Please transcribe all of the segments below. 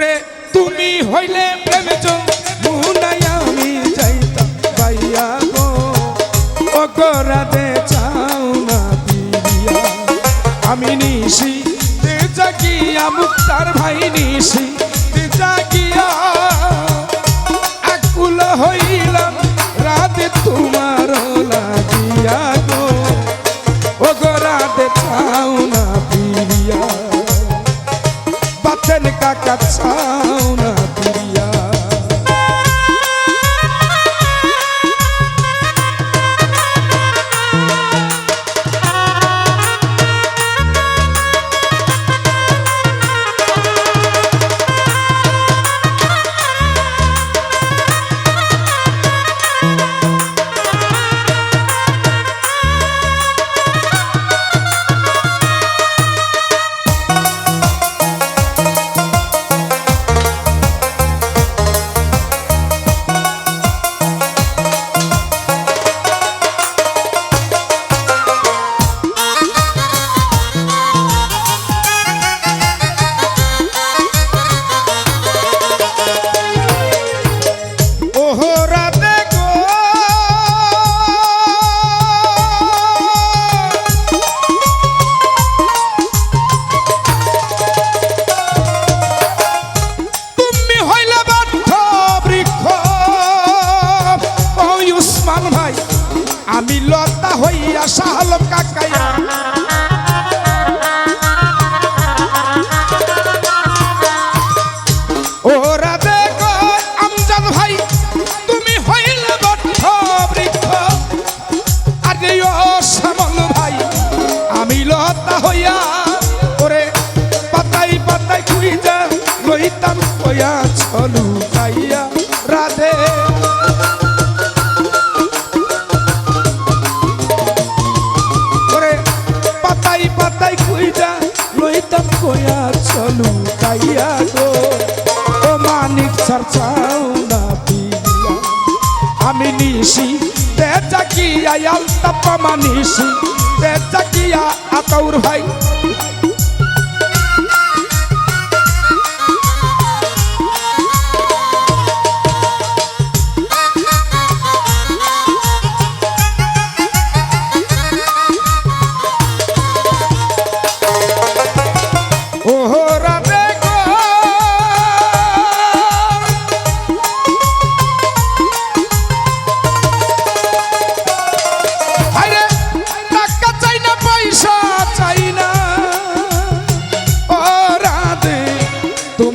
ওরে তুমি হইলে প্রেম মুনাই আমি যাইতাম পাইয়া গো। অগরাতে চাও না আমি নিশি জাগিয়া মুক্তার ভাই নিশি। a cabeça আমি লতা হইয়া শাহলম কাকাইয়া। ও রাধে গো কয়া ছলু গাইয়া গো। ও মানিক চর্চাও না পিয়া আমি নিশি তে জাকিয়া আলতা পামা নিশি তে জাকিয়া আতাউর ভাই।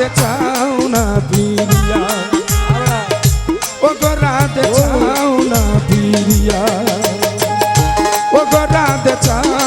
রাতে চাও না পিরিয়া ও গো রাতে চাও না পিরিয়া ও গো রাতে চাও